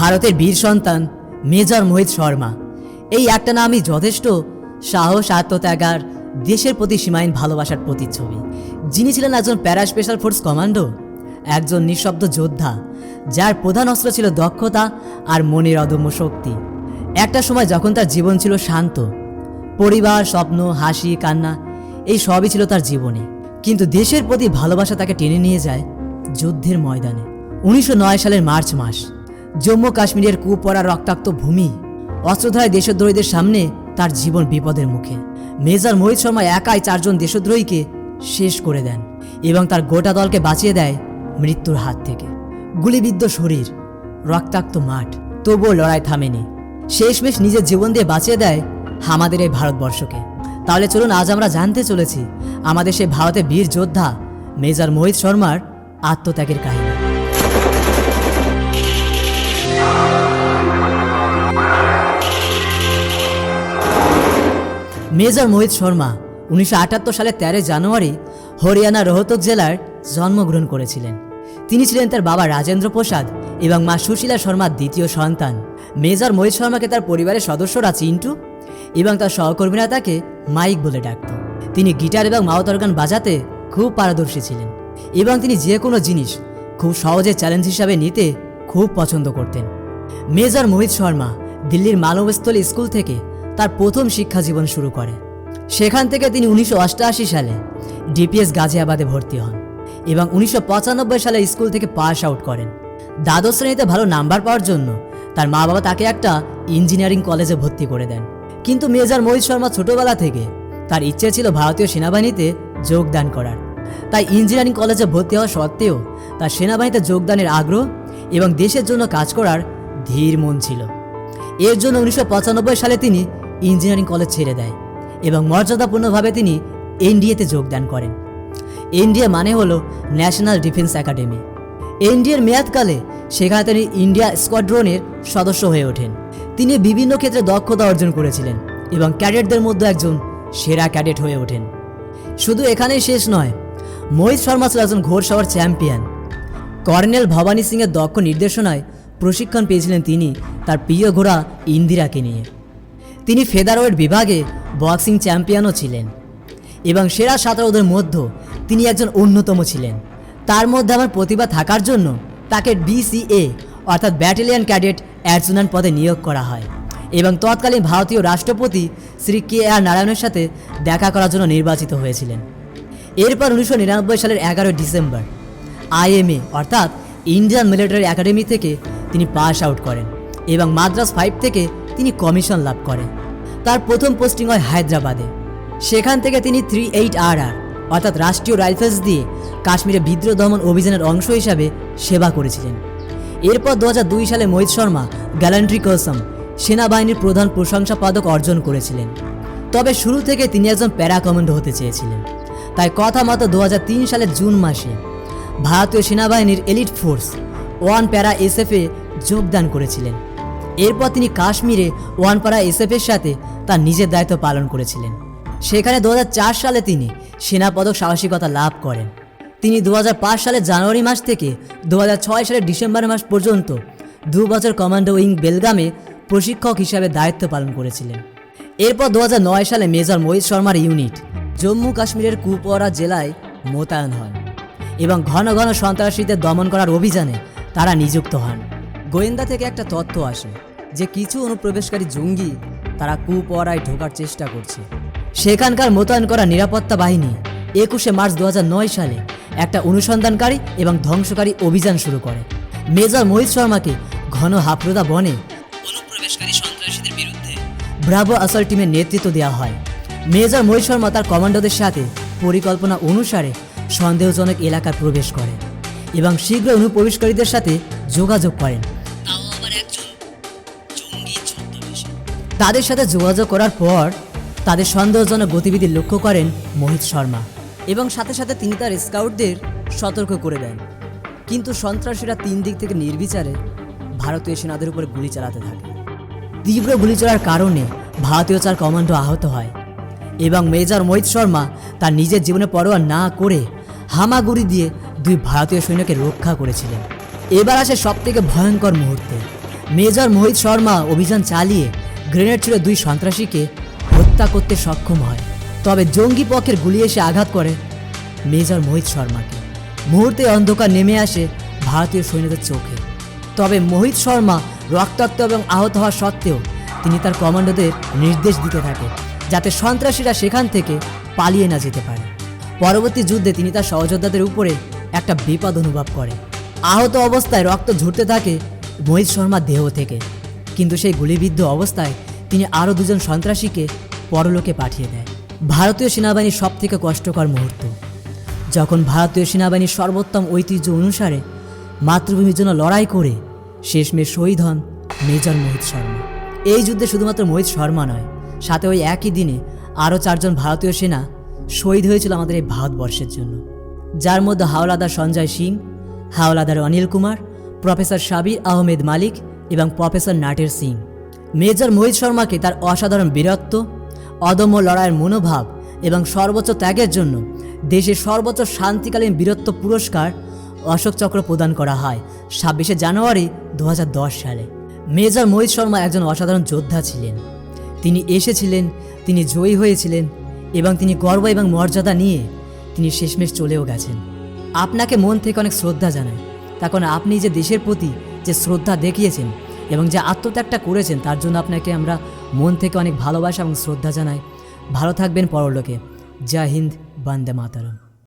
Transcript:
ভারতের বীর সন্তান মেজর মোহিত শর্মা। এই একটা নামই যথেষ্ট সাহস, আত্মত্যাগার, দেশের প্রতি সীমাহীন ভালোবাসার প্রতিচ্ছবি। যিনি ছিলেন একজন প্যারা স্পেশাল ফোর্স কমান্ডো, একজন নিঃশব্দ যোদ্ধা, যার প্রধান অস্ত্র ছিল দক্ষতা আর মনের অদম্য শক্তি। একটা সময় যখন তার জীবন ছিল শান্ত, পরিবার, স্বপ্ন, হাসি, কান্না, এই সবই ছিল তার জীবনে। কিন্তু দেশের প্রতি ভালোবাসা তাকে টেনে নিয়ে যায় যুদ্ধের ময়দানে। উনিশশো নয় সালের মার্চ মাস। জম্মু কাশ্মীরের কুপরা রক্তাক্ত ভূমি, অস্ত্রধারী দেশদ্রোহীদের সামনে তার জীবন বিপদের মুখে। মেজর মোহিত শর্মা একাই চারজন দেশদ্রোহীকে শেষ করে দেন এবং তার গোটা দলকে বাঁচিয়ে দেয় মৃত্যুর হাত থেকে। গুলিবিদ্ধ শরীর, রক্তাক্ত মাঠ, তবুও লড়াই থামেনি। শেষমেশ নিজের জীবন দিয়ে বাঁচিয়ে দেয় আমাদের এই ভারতবর্ষকে। তাহলে চলুন আজ আমরা জানতে চলেছি, আমাদের সেই ভারতের বীর যোদ্ধা মেজর মোহিত শর্মার আত্মত্যাগের কাহিনী। মেজর মোহিত শর্মা উনিশশো সালের তেরোই জানুয়ারি হরিয়ানা রোহতক জেলার জন্মগ্রহণ করেছিলেন। তিনি ছিলেন তার বাবা রাজেন্দ্র প্রসাদ এবং মা সুশীলা শর্মার দ্বিতীয় সন্তান। মেজর মোহিত শর্মাকে তার পরিবারের সদস্যরা চিন্টু এবং তার সহকর্মীরা তাকে মাইক বলে ডাকত। তিনি গিটার এবং মাউথ অর্গান বাজাতে খুব পারদর্শী ছিলেন এবং তিনি যে কোনো জিনিস খুব সহজে চ্যালেঞ্জ হিসাবে নিতে খুব পছন্দ করতেন। মেজর মোহিত শর্মা দিল্লির মানবস্থলী স্কুল থেকে তার প্রথম শিক্ষা জীবন শুরু করে। সেখান থেকে তিনি উনিশশো অষ্টআশি সালে ডিপিএস গাজিয়াবাদে ভর্তি হন এবং উনিশশো পঁচানব্বই সালে স্কুল থেকে পাস আউট করেন। দ্বাদশ শ্রেণীতে ভালো নাম্বার পাওয়ার জন্য তার মা বাবা তাকে একটা ইঞ্জিনিয়ারিং কলেজে ভর্তি করে দেন। কিন্তু মেজর মোহিত শর্মা ছোটবেলা থেকে তার ইচ্ছে ছিল ভারতীয় সেনাবাহিনীতে যোগদান করার। তাই ইঞ্জিনিয়ারিং কলেজে ভর্তি হওয়া সত্ত্বেও তার সেনাবাহিনীতে যোগদানের আগ্রহ এবং দেশের জন্য কাজ করার ধীর মন ছিল। এর জন্য উনিশশো পঁচানব্বই সালে তিনি ইঞ্জিনিয়ারিং কলেজ ছেড়ে দেয় এবং মর্যাদাপূর্ণভাবে তিনি এনডিএতে যোগদান করেন। এনডিএ মানে হলো ন্যাশনাল ডিফেন্স একাডেমি। এনডিএর মেয়াদকালে সেখানে তিনি ইন্ডিয়া স্কোয়াড্রনের সদস্য হয়ে ওঠেন। তিনি বিভিন্ন ক্ষেত্রে দক্ষতা অর্জন করেছিলেন এবং ক্যাডেটদের মধ্যে একজন সেরা ক্যাডেট হয়ে ওঠেন। শুধু এখানেই শেষ নয় মোহিত শর্মা ছিল একজন ঘোড়সাওয়ার চ্যাম্পিয়ন। কর্নেল ভবানী সিংয়ের দক্ষ নির্দেশনায় প্রশিক্ষণ পেয়েছিলেন তিনি তার প্রিয় ঘোড়া ইন্দিরাকে নিয়ে। তিনি ফেদারওয়েট বিভাগে বক্সিং চ্যাম্পিয়নও ছিলেন। এবং সেরা সাঁতারুদের মধ্যে তিনি একজন অন্যতম ছিলেন। তার মধ্যে আমার প্রতিভা থাকার জন্য তাকে বিসিএ অর্থাৎ ব্যাটালিয়ন ক্যাডেট অ্যাডজুনান্ট পদে নিয়োগ করা হয়। এবং তৎকালীন ভারতীয় রাষ্ট্রপতি শ্রী কে আর নারায়ণের সাথে দেখা করার জন্য নির্বাচিত হয়েছিলেন। এরপর উনিশশো নিরানব্বই সালের এগারোই ডিসেম্বর আইএমএ অর্থাৎ ইন্ডিয়ান মিলিটারি একাডেমি থেকে তিনি পাস আউট করেন এবং মাদ্রাস ফাইভ থেকে তিনি কমিশন লাভ করেন। তার প্রথম পোস্টিং হয় হায়দ্রাবাদে। সেখান থেকে তিনি থ্রি এইট আর আর, অর্থাৎ রাষ্ট্রীয় রাইফেলস দিয়ে কাশ্মীরে বিদ্রোহ দমন অভিযানের অংশ হিসাবে সেবা করেছিলেন। এরপর দু দুই সালে মোহিত শর্মা, গ্যালান্ট্রি কসম, সেনাবাহিনীর প্রধান প্রশংসা পদক অর্জন করেছিলেন। তবে শুরু থেকে তিনি একজন প্যারা কমান্ডো হতে চেয়েছিলেন। তাই কথা মতো দু সালের জুন মাসে ভারতীয় সেনাবাহিনীর এলিট ফোর্স, ওয়ান প্যারা এসএফে যোগদান করেছিলেন। এরপর তিনি কাশ্মীরে ওয়ান প্যারা এসএফের সাথে তার নিজের দায়িত্ব পালন করেছিলেন। সেখানে দু হাজার চার সালে তিনি সেনা পদক সাহসিকতা লাভ করেন। তিনি দু সালের জানুয়ারি মাস থেকে দুহাজার ছয় সালের ডিসেম্বর মাস পর্যন্ত দু বছর কমান্ডো উইং বেলগামে প্রশিক্ষক হিসাবে দায়িত্ব পালন করেছিলেন। এরপর দু হাজার নয় সালে মেজর মোহিত শর্মার ইউনিট জম্মু কাশ্মীরের কুপওয়ারা জেলায় মোতায়েন হন এবং ঘন ঘন সন্ত্রাসীদের দমন করার অভিযানে তারা নিযুক্ত হন। গোয়েন্দা থেকে একটা তথ্য আসে। যে কিছু অনুপ্রবেশকারী জঙ্গি, তারা কুপওয়ারায় ঢোকার চেষ্টা করছে। সেখানকার মোতায়েন করা নিরাপত্তা বাহিনী একুশে মার্চ দু হাজার নয় সালে একটা অনুসন্ধানকারী এবং ধ্বংসকারী অভিযান শুরু করে। মেজর মোহিত শর্মাকে ঘন হাফরোদা বনে অনুপ্রবেশকারী সন্ত্রাসীদের বিরুদ্ধে ব্রাভো আসল টিমের নেতৃত্ব দেওয়া হয়। মেজর মোহিত শর্মা তার কমান্ডোদের সাথে পরিকল্পনা অনুসারে সন্দেহজনক এলাকায় প্রবেশ করে এবং শীঘ্র অনুপ্রবেশকারীদের সাথে যোগাযোগ করেন। তাদের সাথে যোগাযোগ করার পর তাদের সন্দেহজনক গতিবিধি লক্ষ্য করেন মোহিত শর্মা এবং সাথে সাথে তিনি তার স্কাউটদের সতর্ক করে দেন। কিন্তু সন্ত্রাসীরা তিন দিক থেকে নির্বিচারে ভারতীয় সেনাদের উপরে গুলি চালাতে থাকে। তীব্র গুলি চলার কারণে ভারতীয় চার কমান্ডো আহত হয় এবং মেজর মোহিত শর্মা তার নিজের জীবনে পরোয়া না করে হামাগুড়ি দিয়ে দুই ভারতীয় সৈন্যকে রক্ষা করেছিলেন। এবার আসে সব থেকে ভয়ঙ্কর মুহূর্তে। মেজর মোহিত শর্মা অভিযান চালিয়ে গ্রেনেড ছুড়ে দুই সন্ত্রাসীকে হত্যা করতে সক্ষম হয়। তবে জঙ্গি পক্ষের গুলি এসে আঘাত করে মেজর মোহিত শর্মাকে। মুহূর্তে অন্ধকার নেমে আসে ভারতীয় সৈন্যদের চোখে। তবে মোহিত শর্মা রক্তাক্ত এবং আহত হওয়া সত্ত্বেও তিনি তার কমান্ডোদের নির্দেশ দিতে থাকে যাতে সন্ত্রাসীরা সেখান থেকে পালিয়ে না যেতে পারে। পরবর্তী যুদ্ধে তিনি তার সহযোদ্ধাদের উপরে একটা বিপদ অনুভব করে। আহত অবস্থায় রক্ত ঝরতে থাকে মোহিত শর্মার দেহ থেকে। কিন্তু সেই গুলিবিদ্ধ অবস্থায় তিনি আরও দুজন সন্ত্রাসীকে পরলোকে পাঠিয়ে দেয়। ভারতীয় সেনাবাহিনীর সবথেকে কষ্টকর মুহূর্ত। যখন ভারতীয় সেনাবাহিনীর সর্বোত্তম ঐতিহ্য অনুসারে মাতৃভূমির জন্য লড়াই করে শেষমেশ শহীদ হন মেজর মোহিত শর্মা। এই যুদ্ধে শুধুমাত্র মোহিত শর্মা নয়, সাথে ওই একই দিনে আরও চারজন ভারতীয় সেনা শহীদ হয়েছিল আমাদের এই ভারতবর্ষের জন্য। যার মধ্যে হাওলাদার সঞ্জয় সিং, হাওলাদার অনিল কুমার, প্রফেসর সাবির আহমেদ মালিক এবং প্রফেসর নাটের সিং। মেজর মোহিত শর্মাকে তার অসাধারণ বীরত্ব, অদম্য লড়াইয়ের মনোভাব এবং সর্বোচ্চ ত্যাগের জন্য দেশের সর্বোচ্চ শান্তিকালীন বীরত্ব পুরস্কার অশোক চক্র প্রদান করা হয় ছাব্বিশে জানুয়ারি দু হাজার দশ সালে। মেজর মোহিত শর্মা একজন অসাধারণ যোদ্ধা ছিলেন। তিনি এসেছিলেন, তিনি জয়ী হয়েছিলেন এবং তিনি গর্ব এবং মর্যাদা নিয়ে তিনি শেষমেশ চলেও গেছেন। আপনাকে মন থেকে অনেক শ্রদ্ধা জানায় তখন আপনি যে দেশের প্রতি যে শ্রদ্ধা দেখিয়েছেন এবং যে আত্মত্যাগটা করেছেন, তার জন্য আপনাকে আমরা মন থেকে অনেক ভালোবাসা এবং শ্রদ্ধা জানাই। ভালো থাকবেন পরলোকে। জয় হিন্দ, বন্দে মাতারম।